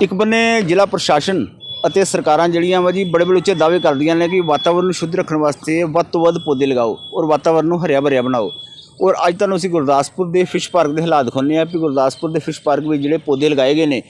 ਇੱਕ ਬੰਨੇ ਜ਼ਿਲ੍ਹਾ ਪ੍ਰਸ਼ਾਸਨ ਅਤੇ ਸਰਕਾਰਾਂ ਜਿਹੜੀਆਂ ਵਾ ਜੀ ਬੜੇ ਬੜੇ ਉੱਚੇ ਦਾਅਵੇ ਕਰਦੀਆਂ ਨੇ ਕਿ ਵਾਤਾਵਰਨ ਨੂੰ ਸ਼ੁੱਧ ਰੱਖਣ ਵਾਸਤੇ ਵੱਧ ਤੋਂ ਵੱਧ ਪੌਦੇ ਲਗਾਓ ਔਰ ਵਾਤਾਵਰਨ ਨੂੰ ਹਰਿਆ ਭਰਿਆ ਬਣਾਓ। ਔਰ ਅੱਜ ਤੁਹਾਨੂੰ ਅਸੀਂ ਗੁਰਦਾਸਪੁਰ ਦੇ ਫਿਸ਼ ਪਾਰਕ ਦੇ ਹਾਲਾਤ ਦਿਖਾਉਂਦੇ ਆ ਕਿ ਗੁਰਦਾਸਪੁਰ ਦੇ ਫਿਸ਼ ਪਾਰਕ ਵਿੱਚ ਜਿਹੜੇ ਪੌਦੇ ਲਗਾਏ ਗਏ ਨੇ,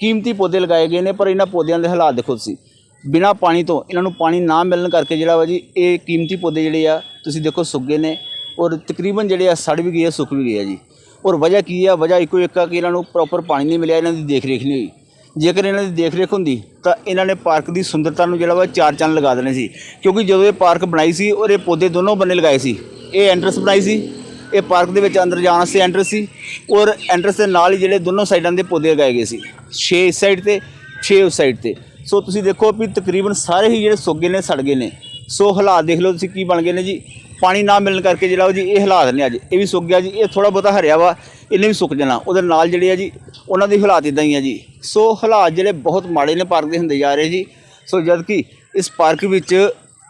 ਕੀਮਤੀ ਪੌਦੇ ਲਗਾਏ ਗਏ ਨੇ, ਪਰ ਇਹਨਾਂ ਪੌਦਿਆਂ ਦੇ ਹਾਲਾਤ ਦੇਖੋ ਤੁਸੀਂ। ਬਿਨਾ ਪਾਣੀ ਤੋਂ, ਇਹਨਾਂ ਨੂੰ ਪਾਣੀ ਨਾ ਮਿਲਣ ਕਰਕੇ ਜਿਹੜਾ ਵਾ ਜੀ, ਇਹ ਕੀਮਤੀ ਪੌਦੇ ਜਿਹੜੇ ਆ, ਤੁਸੀਂ ਦੇਖੋ ਸੁੱਕ ਗਏ ਨੇ ਔਰ ਤਕਰੀਬਨ ਜਿਹੜੇ ਆ ਸੜ ਵੀ ਗਏ ਆ, ਸੁੱਕ ਵੀ ਗਏ ਆ ਜੀ। ਔਰ ਵਜ੍ਹਾ ਕੀ ਆ? ਵਜ੍ਹਾ ਇੱਕੋ ਇੱਕ ਆ ਕਿ ਇਹਨਾਂ ਨੂੰ ਪ੍ਰੋਪਰ ਪਾਣੀ ਨਹੀਂ ਮਿਲਿਆ, ਇਹਨਾਂ ਦੀ ਦੇਖ ਰੇਖ ਨਹੀਂ ਹੋਈ। ਜੇਕਰ ਇਹਨਾਂ ਦੀ ਦੇਖ ਰੇਖ ਹੁੰਦੀ, ਤਾਂ ਇਹਨਾਂ ਨੇ ਪਾਰਕ ਦੀ ਸੁੰਦਰਤਾ ਨੂੰ ਜਿਹੜਾ ਵਾ ਚਾਰ ਚੰਨ ਲਗਾ ਦੇਣੇ ਸੀ। ਕਿਉਂਕਿ ਜਦੋਂ ਇਹ ਪਾਰਕ ਬਣਾਈ ਸੀ, ਔਰ ਇਹ ਪੌਦੇ ਦੋਨੋਂ ਬੰਨੇ ਲਗਾਏ ਸੀ, ਇਹ ਐਂਟਰਸ ਬਣਾਈ ਸੀ, ਇਹ ਪਾਰਕ ਦੇ ਵਿੱਚ ਅੰਦਰ ਜਾਣ ਵਾਸਤੇ ਐਂਟਰਸ ਸੀ, ਔਰ ਐਂਟਰਸ ਦੇ ਨਾਲ ਹੀ ਜਿਹੜੇ ਦੋਨੋਂ ਸਾਈਡਾਂ ਦੇ ਪੌਦੇ ਲਗਾਏ ਗਏ ਸੀ 6 ਇਸ ਸਾਈਡ ਤੇ 6 ਉਸ ਸਾਈਡ ਤੇ। ਸੋ ਤੁਸੀਂ ਦੇਖੋ ਵੀ ਤਕਰੀਬਨ ਸਾਰੇ ਹੀ ਜਿਹੜੇ ਸੋਗੇ ਨੇ, ਸੜ ਗਏ ਨੇ। ਸੋ ਹਾਲਾਤ ਦੇਖ ਲਓ ਤੁਸੀਂ ਕੀ ਬਣ ਗਏ ਨੇ ਜੀ। ਪਾਣੀ ਨਾ ਮਿਲਣ ਕਰਕੇ ਜਿਹੜਾ ਵਾ ਜੀ ਇਹ ਹਾਲਾਤ ਨੇ ਅੱਜ। ਇਹ ਵੀ ਸੁੱਕ ਗਿਆ ਜੀ, ਇਹ ਥੋੜਾ ਬਹੁਤਾ ਹਰਿਆ ਵਾ, ਇਹਨੇ ਵੀ ਸੁੱਕ ਜਾਣਾ। ਉਹਦੇ ਨਾਲ ਜਿਹੜੇ ਆ ਜੀ, ਉਹਨਾਂ ਦੇ ਹਾਲਾਤ ਇਦਾਂ ਹੀ ਆ ਜੀ। ਸੋ ਹਾਲਾਤ ਜਿਹੜੇ ਬਹੁਤ ਮਾੜੇ ਨੇ, ਪਾਰਕ ਦੇ ਹੁੰਦੇ ਜਾ ਰਹੇ ਜੀ। ਸੋ ਜਦ ਕਿ ਇਸ ਪਾਰਕ ਵਿੱਚ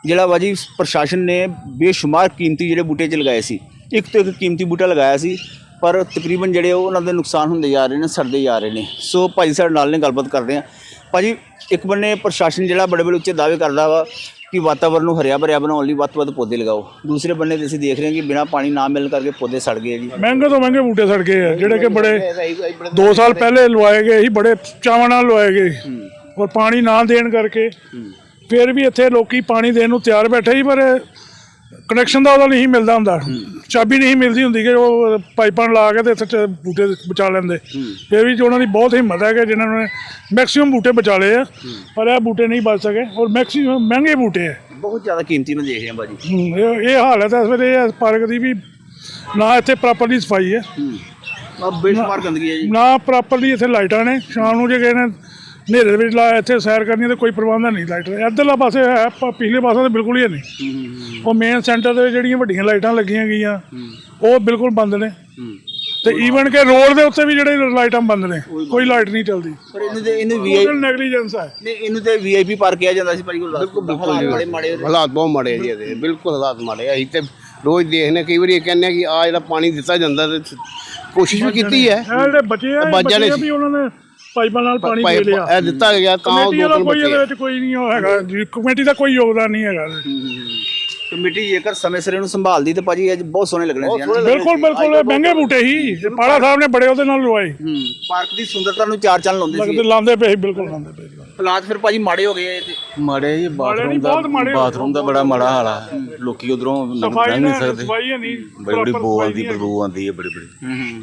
ਜਿਹੜਾ ਵਾ ਜੀ, ਪ੍ਰਸ਼ਾਸਨ ਨੇ ਬੇਸ਼ੁਮਾਰ ਕੀਮਤੀ ਜਿਹੜੇ ਬੂਟੇ ਚ ਲਗਾਏ ਸੀ। ਇੱਕ ਤੋਂ ਇੱਕ ਕੀਮਤੀ ਬੂਟਾ ਲਗਾਇਆ ਸੀ, ਪਰ ਤਕਰੀਬਨ ਜਿਹੜੇ ਉਹ ਉਹਨਾਂ ਦੇ ਨੁਕਸਾਨ ਹੁੰਦੇ ਜਾ ਰਹੇ ਨੇ, ਸੜਦੇ ਜਾ ਰਹੇ ਨੇ। ਸੋ ਭਾਈ ਸਾਡੇ ਨਾਲ ਨੇ ਗੱਲਬਾਤ ਕਰਦੇ ਆ ਭਾਜੀ, ਇੱਕ ਬੰਨੇ ਪ੍ਰਸ਼ਾਸਨ ਜਿਹੜਾ ਬੜੇ ਬੜੇ ਉੱਚੇ ਦਾਅਵੇ ਕਰਦਾ ਵਾ ਕਿ ਵਾਤਾਵਰਨ ਨੂੰ ਹਰਿਆ ਭਰਿਆ ਬਣਾਉਣ ਲਈ ਵੱਧ ਤੋਂ ਵੱਧ ਪੌਦੇ ਲਗਾਓ। ਦੂਸਰੇ ਬੰਨੇ ਤੇ ਅਸੀਂ ਦੇਖ ਰਹੇ ਹਾਂ ਕਿ ਬਿਨਾਂ ਪਾਣੀ ਨਾ ਮਿਲਣ ਕਰਕੇ ਪੌਦੇ ਸੜ ਗਏ ਜੀ। ਮਹਿੰਗੇ ਤੋਂ ਮਹਿੰਗੇ ਬੂਟੇ ਸੜ ਗਏ ਆ ਜਿਹੜੇ ਕਿ ਬੜੇ 2 ਸਾਲ ਪਹਿਲੇ ਲਵਾਏ ਗਏ ਸੀ ਬੜੇ ਚਾਵਾਂ ਨਾਲ ਲਵਾਏ ਗਏ ਔਰ ਪਾਣੀ ਨਾ ਦੇਣ ਕਰਕੇ। ਫਿਰ ਵੀ ਇੱਥੇ ਲੋਕੀ ਪਾਣੀ ਦੇਣ ਨੂੰ ਤਿਆਰ ਬੈਠੇ ਸੀ ਪਰ ਕਨੈਕਸ਼ਨ ਦਾ ਉਹਦਾ ਨਹੀਂ ਮਿਲਦਾ ਹੁੰਦਾ। ਚਾਬੀ ਨਹੀਂ ਮਿਲਦੀ ਹੁੰਦੀ ਕਿ ਉਹ ਪਾਈਪਾਂ ਲਾ ਕੇ ਤੇ ਇੱਥੇ ਬੂਟੇ ਬਚਾ ਲੈਂਦੇ। ਫਿਰ ਵੀ ਉਹਨਾਂ ਦੀ ਬਹੁਤ ਹਿੰਮਤ ਹੈ ਕਿ ਜਿਨ੍ਹਾਂ ਨੇ ਮੈਕਸਿਮਮ ਬੂਟੇ ਬਚਾ ਲਏ ਆ। ਪਰ ਇਹ ਬੂਟੇ ਨਹੀਂ ਬਚ ਸਕੇ ਔਰ ਮੈਕਸਿਮਮ ਮਹਿੰਗੇ ਬੂਟੇ ਆ। ਬਹੁਤ ਜ਼ਿਆਦਾ ਕੀਮਤੀ ਮੈਂ ਦੇਖ ਰਿਹਾ ਹੂੰ, ਇਹ ਹਾਲਤ ਹੈ ਇਸ ਵੇਲੇ ਇਸ ਪਾਰਕ ਦੀ ਵੀ ਨਾ ਇੱਥੇ ਪ੍ਰੋਪਰਲੀ ਸਫ਼ਾਈ ਹੈ। ਆ ਬੇਸ਼ੁਮਾਰ ਗੰਦਗੀ ਹੈ ਜੀ। ਨਾ ਪ੍ਰੋਪਰਲੀ ਇੱਥੇ ਲਾਈਟਾਂ ਨੇ। ਸ਼ਾਮ ਨੂੰ ਜੇ ਕਿਸੇ ਨੇ ਹਨੇਰੇ ਦੇ ਵਿੱਚ ਲਾ ਇੱਥੇ ਸੈਰ ਕਰਨੀ ਤਾਂ ਕੋਈ ਪ੍ਰਬੰਧ ਨਹੀਂ ਲਾਈਟ ਦਾ। ਇੱਧਰਲਾ ਪਾਸੇ ਹੈ ਪ- ਪਿਛਲੇ ਪਾਸੇ ਤਾਂ ਬਿਲਕੁਲ ਹੀ ਹੈ ਨਹੀਂ। ਉਹ ਮੇਨ ਸੈਂਟਰ ਦੇ ਜਿਹੜੀਆਂ ਵੱਡੀਆਂ ਲਾਈਟਾਂ ਲੱਗੀਆਂ ਗਈਆਂ ਉਹ ਬਿਲਕੁਲ ਬੰਦ ਨੇ। ਤੇ ਈਵਨ ਕਿ ਰੋਡ ਦੇ ਉੱਤੇ ਵੀ ਜਿਹੜੇ ਲਾਈਟਾਂ ਬੰਦ ਨੇ ਕੋਈ ਲਾਈਟ ਨਹੀਂ ਚੱਲਦੀ। ਪਰ ਇਹਨੂੰ ਤੇ ਇਹਨੂੰ ਵੀਆਈ ਨੈਗਲੀਜੈਂਸ ਹੈ ਨਹੀਂ ਇਹਨੂੰ ਤੇ ਵੀਆਈਪੀ ਪਾਰਕ ਕਿਹਾ ਜਾਂਦਾ ਸੀ ਬਿਲਕੁਲ ਬੜੇ ਮਾੜੇ। ਹਾਲਾਤ ਬਹੁਤ ਮਾੜੇ ਆ ਜੀ ਇਹਦੇ। ਬਿਲਕੁਲ ਹਾਲਾਤ ਮਾੜੇ ਆ। ਅਸੀਂ ਤੇ ਰੋਜ਼ ਦੇਖਨੇ ਕਈ ਵਾਰੀ ਇਹ ਕਿ ਆ ਜਿਹੜਾ ਪਾਣੀ ਦਿੱਤਾ ਜਾਂਦਾ ਤੇ ਕੋਸ਼ਿਸ਼ ਵੀ ਕੀਤੀ ਹੈ। ਇਹ ਜਿਹੜੇ ਬੱਚੇ ਆ ਇਹ ਬੱਚਿਆਂ ਨੇ- ਬੱਚੇ ਆ ਵੀ ਉਹਨਾਂ ਨੇ ਪਾਈਪਾਂ ਨਾਲ ਪਾਣੀ ਦੇ ਪਾਈਪ ਲਿਆ। ਇਹ ਦਿੱਤਾ ਗਿਆ ਤਾਂ ਉਹ ਕਮੇਟੀ ਦੋ ਦਾ ਤਿੰਨ ਕੋਈ ਇਹਦੇ ਵਿੱਚ ਕੋਈ ਨਹੀਂ ਉਹ ਹੈਗਾ। ਜੀ ਕਮੇਟੀ ਦਾ ਕੋਈ ਯੋਗਦਾਨ ਨਹੀਂ ਹੈਗਾ ਇਹਦੇ ਵਿੱਚ। ਕਮੇਟੀ ਜੇਕਰ ਸਮੇਂ ਸਿਰ ਇਹਨੂੰ ਸੰਭਾਲਦੀ ਤੇ ਭਾਜੀ ਅੱਜ ਬਹੁਤ ਸੋਹਣੇ ਲੱਗਣੇ ਸੀ ਹਨਾ? ਬਿਲਕੁਲ ਬਿਲਕੁਲ ਇਹ ਮਹਿੰਗੇ ਬੂਟੇ ਸੀ। ਪਾੜਾ ਸਾਹਿਬ ਨੇ ਬੜੇ ਉਹਦੇ ਨਾਲ ਲਵਾਏ। ਹੂੰ ਪਾਰਕ ਦੀ ਸੁੰਦਰਤਾ ਨੂੰ ਚਾਰ ਚੰਨ ਲਾਉਂਦੇ ਸੀ ਲੱਗਦੇ ਲਾਉਂਦੇ ਪਏ ਸੀ, ਬਿਲਕੁਲ ਲਾਉਂਦੇ ਪਏ ਸੀ। ਹਾਲਾਤ ਫਿਰ ਭਾਜੀ ਮਾੜੇ ਹੋ ਗਏ ਤੇ ਮਾੜੇ ਜੀ ਬਾਥਰੂਮ ਦਾ ਬਹੁਤ ਮਾੜੇ ਹੋ ਗਏ। ਬਾਥਰੂਮ ਦਾ ਬੜਾ ਮਾੜਾ ਹਾਲ ਆ। ਲੋਕੀ ਉਧਰੋਂ ਸਫ਼ਾਈ ਨਹੀਂ ਨਾਲ ਸਕਦੇ। ਸਫ਼ਾਈ ਹੈ ਨਹੀਂ। ਬੜੀ ਬੜੀ ਬੋ ਸਫ਼ਾਈ ਆਉਂਦੀ ਨਹੀਂ ਹੈ। ਬਦਬੂ ਆਉਂਦੀ ਹੈ ਬੜੀ ਬੜੀ।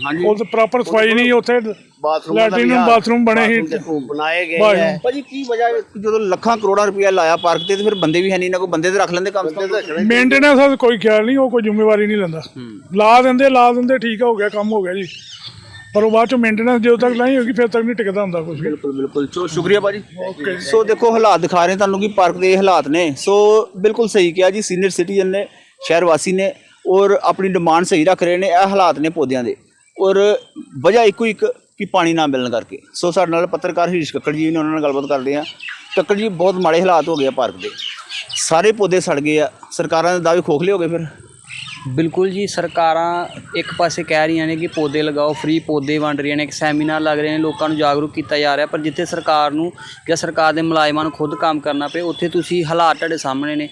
ਹਾਂਜੀ। ਉਹ ਤਾਂ ਪ੍ਰੋਪਰ ਸਫ਼ਾਈ ਨਹੀਂ ਉੱਥੇ ਬਾਥਰੂਮ ਲੈਟਰਿਨ ਬਾਥਰੂਮ ਬਣੇ ਦੇਖੋ ਬਣਾਏ ਗਏ। ਹੈ। ਭਾਜੀ ਕੀ ਵਜ੍ਹਾ ਹੈ? ਜਦੋਂ ਲੱਖਾਂ ਕਰੋੜਾਂ ਰੁਪਇਆ ਲਾਇਆ ਪਾਰਕ ਤੇ ਤੇ ਫਿਰ ਬੰਦੇ ਵੀ ਹੈ ਨਹੀਂ ਨਾ ਕੋਈ ਬੰਦੇ ਤੇ ਰੱਖ ਲੈਂਦੇ ਕੰਮ ਕਮ। ਮੇਨਟੇਨੈਂਸ ਦਾ ਕੋਈ ਖਿਆਲ ਨਹੀਂ ਉਹ ਕੋਈ ਜ਼ਿੰਮੇਵਾਰੀ ਨਹੀਂ ਲੈਂਦਾ। ਲਾ ਦਿੰਦੇ ਲਾ ਦਿੰਦੇ ਠੀਕ ਹੋ ਗਿਆ ਕੰਮ ਹੋ ਗਿਆ ਜੀ। ਪਰ ਉਹ ਬਾਅਦ ਚ ਮੇਨਟੇਨੈਂਸ ਜਦੋਂ ਤੱਕ ਨਹੀਂ ਹੋਗੀ ਫਿਰ ਤੱਕ ਨਹੀਂ ਟਿਕਦਾ ਹੁੰਦਾ ਕੁਝ ਬਿਲਕੁਲ ਬਿਲਕੁਲ। ਸੋ ਸ਼ੁਕਰੀਆ ਭਾਜੀ। ਓਕੇ ਸੋ ਦੇਖੋ ਹਾਲਾਤ ਦਿਖਾ ਰਹੇ ਤੁਹਾਨੂੰ ਕਿ ਪਾਰਕ ਦੇ ਇਹ ਹਾਲਾਤ ਨੇ। ਸੋ ਬਿਲਕੁਲ ਸਹੀ ਕਿਹਾ ਜੀ ਸੀਨੀਅਰ ਸਿਟੀਜ਼ਨ ਨੇ ਸ਼ਹਿਰ ਵਾਸੀ ਨੇ ਔਰ ਆਪਣੀ ਡਿਮਾਂਡ ਸਹੀ ਰੱਖ ਰਹੇ ਨੇ ਇਹ ਹਾਲਾਤ ਨੇ ਪੌਦਿਆਂ ਦੇ। ਔਰ ਵਜ੍ਹਾ ਇੱਕੋ ਇੱਕ ਕਿ ਪਾਣੀ ਨਾ ਮਿਲਣ ਕਰਕੇ। ਸੋ ਸਾਡੇ ਨਾਲ ਪੱਤਰਕਾਰ ਹਰੀਸ਼ ਕੱਕੜ ਜੀ ਨੇ ਉਹਨਾਂ ਨਾਲ ਗੱਲਬਾਤ ਕਰਦੇ ਆ। ਕੱਕੜ ਜੀ, ਬਹੁਤ ਮਾੜੇ ਹਾਲਾਤ ਹੋ ਗਏ ਆ ਪਾਰਕ ਦੇ। ਸਾਰੇ ਪੌਦੇ ਸੜ ਗਏ ਆ। ਸਰਕਾਰਾਂ ਦੇ ਦਾਅਵੇ ਖੋਖਲੇ ਹੋ ਗਏ ਫਿਰ। ਬਿਲਕੁਲ ਜੀ ਸਰਕਾਰਾਂ ਇੱਕ ਪਾਸੇ ਕਹਿ ਰਹੀਆਂ ਨੇ ਕਿ ਪੌਦੇ ਲਗਾਓ ਫ੍ਰੀ ਪੌਦੇ ਵੰਡ ਰਹੀਆਂ ਨੇ ਇੱਕ ਸੈਮੀਨਾਰ ਲੱਗ ਰਹੇ ਨੇ ਲੋਕਾਂ ਨੂੰ ਜਾਗਰੂਕ ਕੀਤਾ ਜਾ ਰਿਹਾ ਪਰ ਜਿੱਥੇ ਸਰਕਾਰ ਨੂੰ ਜਾਂ ਸਰਕਾਰ ਦੇ ਮੁਲਾਜ਼ਮਾਂ ਨੂੰ ਖੁਦ ਕੰਮ ਕਰਨਾ ਪਏ ਉੱਥੇ ਤੁਸੀਂ ਹਾਲਾਤ ਤੁਹਾਡੇ ਸਾਹਮਣੇ ਨੇ।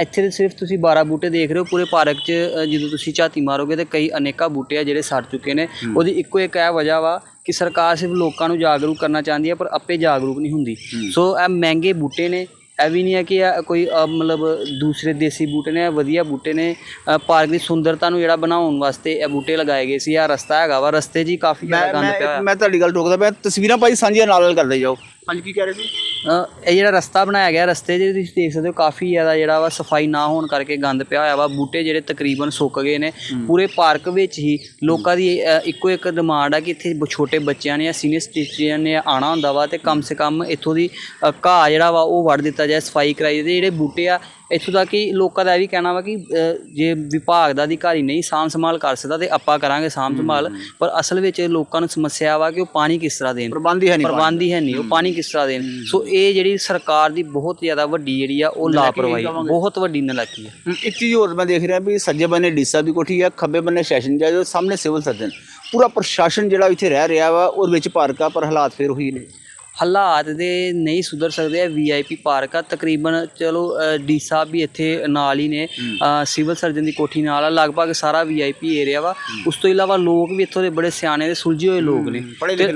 ਇੱਥੇ ਤੇ ਸਿਰਫ ਤੁਸੀਂ 12 ਬੂਟੇ ਦੇਖ ਰਹੇ ਹੋ ਪੂਰੇ ਪਾਰਕ 'ਚ ਜਦੋਂ ਤੁਸੀਂ ਝਾਤੀ ਮਾਰੋਗੇ ਤੇ ਕਈ ਅਨੇਕਾਂ ਬੂਟੇ ਆ ਜਿਹੜੇ ਸੜ ਚੁੱਕੇ ਨੇ। ਉਹਦੀ ਇੱਕੋ ਇੱਕ ਇਹ ਵਜ੍ਹਾ ਵਾ ਕਿ ਸਰਕਾਰ ਸਿਰਫ ਲੋਕਾਂ ਨੂੰ ਜਾਗਰੂਕ ਕਰਨਾ ਚਾਹੁੰਦੀ ਹੈ ਪਰ ਆਪੇ ਜਾਗਰੂਕ ਨਹੀਂ ਹੁੰਦੀ। ਸੋ ਇਹ ਮਹਿੰਗੇ ਬੂਟੇ ਨੇ ਇਹ ਵੀ ਨਹੀਂ ਹੈ ਕਿ ਇਹ ਕੋਈ ਅ, ਮਤਲਬ ਦੂਸਰੇ ਦੇਸੀ ਬੂਟੇ ਨੇ ਇਹ ਵਧੀਆ ਬੂਟੇ ਨੇ ਅ, ਪਾਰਕ ਦੀ ਸੁੰਦਰਤਾ ਨੂੰ ਜਿਹੜਾ ਬਣਾਉਣ ਵਾਸਤੇ ਇਹ ਬੂਟੇ ਲਗਾਏ ਗਏ ਸੀ ਇਹ ਰਸਤਾ ਹੈਗਾ ਵਾ ਰਸਤੇ 'ਚ ਹੀ ਕਾਫੀ ਮੈਂ ਜ਼ਿਆਦਾ ਗੰਦ ਪਿਆ ਮੈਂ ਹੋਇਆ ਮੈਂ ਤੁਹਾਡੀ ਗੱਲ ਟੋਕਦਾ ਪਿਆ ਤਸਵੀਰਾਂ ਭਾਈ ਸਾਂਝੀਆਂ ਨਾਲ ਨਾਲ ਕਰਦੇ ਜਾਓ। ਹਾਂਜੀ ਕੀ ਕਹਿ ਰਹੇ ਸੀ? ਇਹ ਜਿਹੜਾ ਰਸਤਾ ਬਣਾਇਆ ਗਿਆ ਰਸਤੇ 'ਚ ਤੁਸੀਂ ਦੇਖ ਸਕਦੇ ਹੋ ਕਾਫੀ ਜ਼ਿਆਦਾ ਜਿਹੜਾ ਵਾ ਸਫ਼ਾਈ ਨਾ ਹੋਣ ਕਰਕੇ ਗੰਦ ਪਿਆ ਹੋਇਆ ਵਾ। ਬੂਟੇ ਜਿਹੜੇ ਤਕਰੀਬਨ ਸੁੱਕ ਗਏ ਨੇ। ਪੂਰੇ ਪਾਰਕ ਵਿੱਚ ਹੀ ਲੋਕਾਂ ਦੀ ਇੱਕੋ ਇੱਕ ਡਿਮਾਂਡ ਆ ਕਿ ਇੱਥੇ ਛੋਟੇ ਬੱਚਿਆਂ ਨੇ ਜਾਂ ਸੀਨੀਅਰ ਸਿਟੀਜ਼ਨ ਨੇ ਆਣਾ ਹੁੰਦਾ ਵਾ ਤੇ ਕਮ ਸੇ ਕਮ ਇੱਥੋਂ ਦੀ ਘਾਹ ਜਿਹੜਾ ਵਾ ਉਹ ਵੱਢ ਦਿੱਤਾ ਜਾਏ ਸਫ਼ਾਈ ਕਰਾਈ ਤੇ ਜਿਹੜੇ ਬੂਟੇ ਆ ਇੱਥੋਂ ਤੱਕ ਕਿ ਲੋਕਾਂ ਦਾ ਇਹ ਵੀ ਕਹਿਣਾ ਵਾ ਕਿ ਜੇ ਵਿਭਾਗ ਦਾ ਅਧਿਕਾਰੀ ਨਹੀਂ ਸਾਂਭ ਸੰਭਾਲ ਕਰ ਸਕਦਾ ਤੇ ਆਪਾਂ ਕਰਾਂਗੇ ਸਾਂਭ ਸੰਭਾਲ ਪਰ ਅਸਲ ਵਿੱਚ ਲੋਕਾਂ ਨੂੰ ਸਮੱਸਿਆ ਵਾ ਕਿ ਉਹ ਪਾਣੀ ਕਿਸ ਤਰ੍ਹਾਂ ਦੇਣ। ਪ੍ਰਬੰਧ ਹੀ ਹੈ ਨਹੀਂ ਪ੍ਰਬੰਧ ਹੀ ਹੈ ਨਹੀਂ ਉਹ ਪਾਣੀ ਕਿਸ ਤਰ੍ਹਾਂ ਦੇਣ। ਸੋ ਇਹ ਜਿਹੜੀ ਸਰਕਾਰ ਦੀ ਬਹੁਤ ਜ਼ਿਆਦਾ ਵੱਡੀ ਜਿਹੜੀ ਆ ਉਹ ਲਾਪਰਵਾਹੀ ਬਹੁਤ ਵੱਡੀ ਨਲਾਇਕੀ ਹੈ ਇੱਕ ਚੀਜ਼ ਹੋਰ ਮੈਂ ਦੇਖ ਰਿਹਾ ਵੀ ਸੱਜੇ ਬੰਨੇ ਡੀ ਸਾਹਿਬ ਦੀ ਕੋਠੀ ਹੈ ਖੱਬੇ ਬੰਨੇ ਸੈਸ਼ਨ ਜੱਜ ਸਾਹਮਣੇ ਸਿਵਲ ਸਰਜਨ। ਪੂਰਾ ਪ੍ਰਸ਼ਾਸਨ ਜਿਹੜਾ ਇੱਥੇ ਰਹਿ ਰਿਹਾ ਵਾ ਔਰ ਵਿੱਚ ਪਾਰਕ ਆ ਪਰ ਹਾਲਾਤ ਫੇਰ ਉਹੀ ਨੇ। ਹਾਲਾਤ ਦੇ ਨਹੀਂ ਸੁਧਰ ਸਕਦੇ ਇਹ ਵੀਆਈਪੀ ਪਾਰਕ ਆ। ਤਕਰੀਬਨ ਚਲੋ ਡੀ ਸਾਹਿਬ ਵੀ ਇੱਥੇ ਨਾਲ ਹੀ ਨੇ। ਸਿਵਲ ਸਰਜਨ ਦੀ ਕੋਠੀ ਨਾਲ ਆ। ਲਗਭਗ ਸਾਰਾ ਵੀਆਈਪੀ ਏਰੀਆ ਵਾ। ਉਸ ਤੋਂ ਇਲਾਵਾ ਲੋਕ ਵੀ ਇੱਥੋਂ ਦੇ ਬੜੇ ਸਿਆਣੇ ਤੇ ਸੁਲਝੇ ਹੋਏ ਲੋਕ ਨੇ।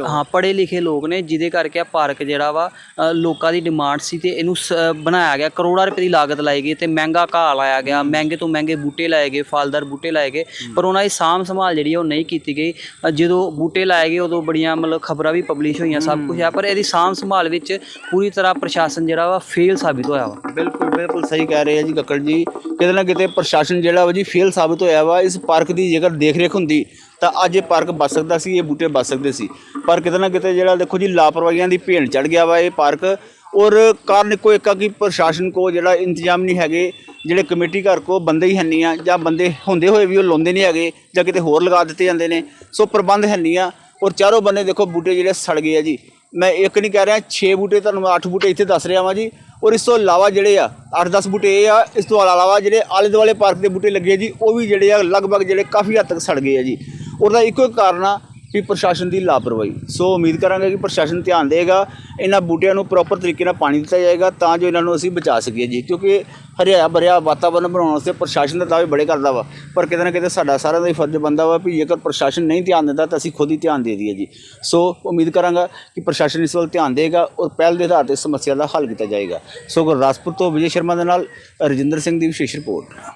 ਹਾਂ ਪੜ੍ਹੇ ਲਿਖੇ ਲੋਕ। ਨੇ ਜਿਹਦੇ ਕਰਕੇ ਆ ਪਾਰਕ ਜਿਹੜਾ ਵਾ ਲੋਕਾਂ ਦੀ ਡਿਮਾਂਡ ਸੀ ਤੇ ਇਹਨੂੰ ਬਣਾਇਆ ਗਿਆ। ਕਰੋੜਾਂ ਰੁਪਏ ਦੀ ਲਾਗਤ ਲਾਈ ਗਈ ਤੇ ਮਹਿੰਗਾ ਘਾਹ ਲਾਇਆ ਗਿਆ। ਮਹਿੰਗੇ ਤੋਂ ਮਹਿੰਗੇ ਬੂਟੇ ਲਾਏ ਗਏ ਫਲਦਾਰ ਬੂਟੇ ਲਾਏ ਗਏ। ਪਰ ਉਹਨਾਂ ਦੀ ਸਾਂਭ ਸੰਭਾਲ ਜਿਹੜੀ ਆ ਉਹ ਨਹੀਂ ਕੀਤੀ ਗਈ। ਜਦੋਂ ਬੂਟੇ ਲਾਏ ਗਏ ਉਦੋਂ ਬੜੀਆਂ ਮਤਲਬ ਖਬਰਾਂ ਵੀ ਪਬਲਿਸ਼ ਹੋਈਆਂ ਸਭ ਕੁਝ ਆ। ਪਰ ਇਹਦੀ ਸਾਂਭ ਸੰਭਾਲ ਵਿੱਚ ਪੂਰੀ ਤਰ੍ਹਾਂ ਪ੍ਰਸ਼ਾਸਨ ਜਿਹੜਾ ਵਾ ਫੇਲ ਸਾਬਿਤ ਹੋਇਆ ਵਾ। ਬਿਲਕੁਲ ਬਿਲਕੁਲ ਸਹੀ ਕਹਿ ਰਹੇ ਆ ਜੀ ਕੱਕੜ ਜੀ। ਕਿਤੇ ਨਾ ਕਿਤੇ ਪ੍ਰਸ਼ਾਸਨ ਜਿਹੜਾ ਵਾ ਜੀ ਫੇਲ ਸਾਬਿਤ ਹੋਇਆ ਵਾ। ਇਸ ਪਾਰਕ ਦੀ ਜੇਕਰ ਦੇਖ ਰੇਖ ਹੁੰਦੀ, ਤਾਂ ਅੱਜ ਇਹ ਪਾਰਕ ਬਚ ਸਕਦਾ ਸੀ, ਇਹ ਬੂਟੇ ਬਚ ਸਕਦੇ ਸੀ। ਪਰ ਕਿਤੇ ਨਾ ਕਿਤੇ ਜਿਹੜਾ ਦੇਖੋ ਜੀ ਲਾਪਰਵਾਹੀਆਂ ਦੀ ਭੇਣ ਚੜ ਗਿਆ ਵਾ ਇਹ ਪਾਰਕ। ਔਰ ਕਾਰਨ ਇੱਕੋ ਇੱਕ ਆ ਕਿ ਪ੍ਰਸ਼ਾਸਨ ਕੋ ਜਿਹੜਾ ਇੰਤਜ਼ਾਮ ਨਹੀਂ ਹੈਗੇ, ਜਿਹੜੇ ਕਮੇਟੀ ਘਰ ਕੋ ਬੰਦੇ ਹੀ ਹੰਨੀ ਆ, ਜਾਂ ਬੰਦੇ ਹੁੰਦੇ ਹੋਏ ਵੀ ਉਹ ਲਾਉਂਦੇ ਨਹੀਂ ਹੈਗੇ, ਜਾਂ ਕਿਤੇ ਹੋਰ ਲਗਾ ਦਿੱਤੇ ਜਾਂਦੇ ਨੇ। ਸੋ ਪ੍ਰਬੰਧ ਹੰਨੀ ਆ। ਔਰ ਚਾਰੋਂ ਬੰਨੇ ਦੇਖੋ ਬੂਟੇ ਜਿਹੜੇ ਸੜ ਗਏ ਆ ਜੀ। ਮੈਂ ਇੱਕ ਨਹੀਂ ਕਹਿ ਰਿਹਾ 6 ਬੂਟੇ ਤੁਹਾਨੂੰ 8 ਬੂਟੇ ਇੱਥੇ ਦੱਸ ਰਿਹਾ ਵਾਂ ਜੀ। ਔਰ ਇਸ ਤੋਂ ਇਲਾਵਾ ਜਿਹੜੇ ਆ 8-10 ਬੂਟੇ ਇਹ ਆ, ਇਸ ਤੋਂ ਇਲਾਵਾ ਜਿਹੜੇ ਆਲੇ ਦੁਆਲੇ ਪਾਰਕ ਦੇ ਬੂਟੇ ਲੱਗੇ ਆ ਜੀ, ਉਹ ਵੀ ਜਿਹੜੇ ਆ, ਲਗਭਗ ਜਿਹੜੇ ਕਾਫੀ ਹੱਦ ਤੱਕ ਸੜ ਗਏ ਆ ਜੀ। ਉਹਦਾ ਇੱਕੋ ਇੱਕ ਕਾਰਨ ਆ ਵੀ ਪ੍ਰਸ਼ਾਸਨ ਦੀ ਲਾਪਰਵਾਹੀ। ਸੋ ਉਮੀਦ ਕਰਾਂਗੇ ਕਿ ਪ੍ਰਸ਼ਾਸਨ ਧਿਆਨ ਦੇਗਾ, ਇਹਨਾਂ ਬੂਟਿਆਂ ਨੂੰ ਪ੍ਰੋਪਰ ਤਰੀਕੇ ਨਾਲ ਪਾਣੀ ਦਿੱਤਾ ਜਾਏਗਾ ਤਾਂ ਜੋ ਇਹਨਾਂ ਨੂੰ ਅਸੀਂ ਬਚਾ ਸਕੀਏ ਜੀ। ਕਿਉਂਕਿ ਹਰਿਆ ਭਰਿਆ ਵਾਤਾਵਰਨ ਬਣਾਉਣ ਵਾਸਤੇ ਪ੍ਰਸ਼ਾਸਨ ਦਾ ਦਾਅਵੇ ਬੜੇ ਕਰਦਾ ਵਾ। ਪਰ ਕਿਤੇ ਨਾ ਕਿਤੇ ਸਾਡਾ ਸਾਰਿਆਂ ਦਾ ਹੀ ਫਰਜ਼ ਬਣਦਾ ਵਾ ਵੀ ਜੇਕਰ ਪ੍ਰਸ਼ਾਸਨ ਨਹੀਂ ਧਿਆਨ ਦਿੰਦਾ ਤਾਂ ਅਸੀਂ ਖੁਦ ਹੀ ਧਿਆਨ ਦੇ ਦਈਏ ਜੀ। ਸੋ ਉਮੀਦ ਕਰਾਂਗਾ ਕਿ ਪ੍ਰਸ਼ਾਸਨ ਇਸ ਵੱਲ ਧਿਆਨ ਦੇਗਾ ਔਰ ਪਹਿਲ ਦੇ ਆਧਾਰ ਤੇ ਸਮੱਸਿਆ ਦਾ ਹੱਲ ਕੀਤਾ ਜਾਏਗਾ। ਸੋ ਗੁਰਦਾਸਪੁਰ ਤੋਂ ਵਿਜੇ ਸ਼ਰਮਾ ਦੇ ਨਾਲ ਰਜਿੰਦਰ ਸਿੰਘ ਦੀ ਵਿਸ਼ੇਸ਼ ਰਿਪੋਰਟ।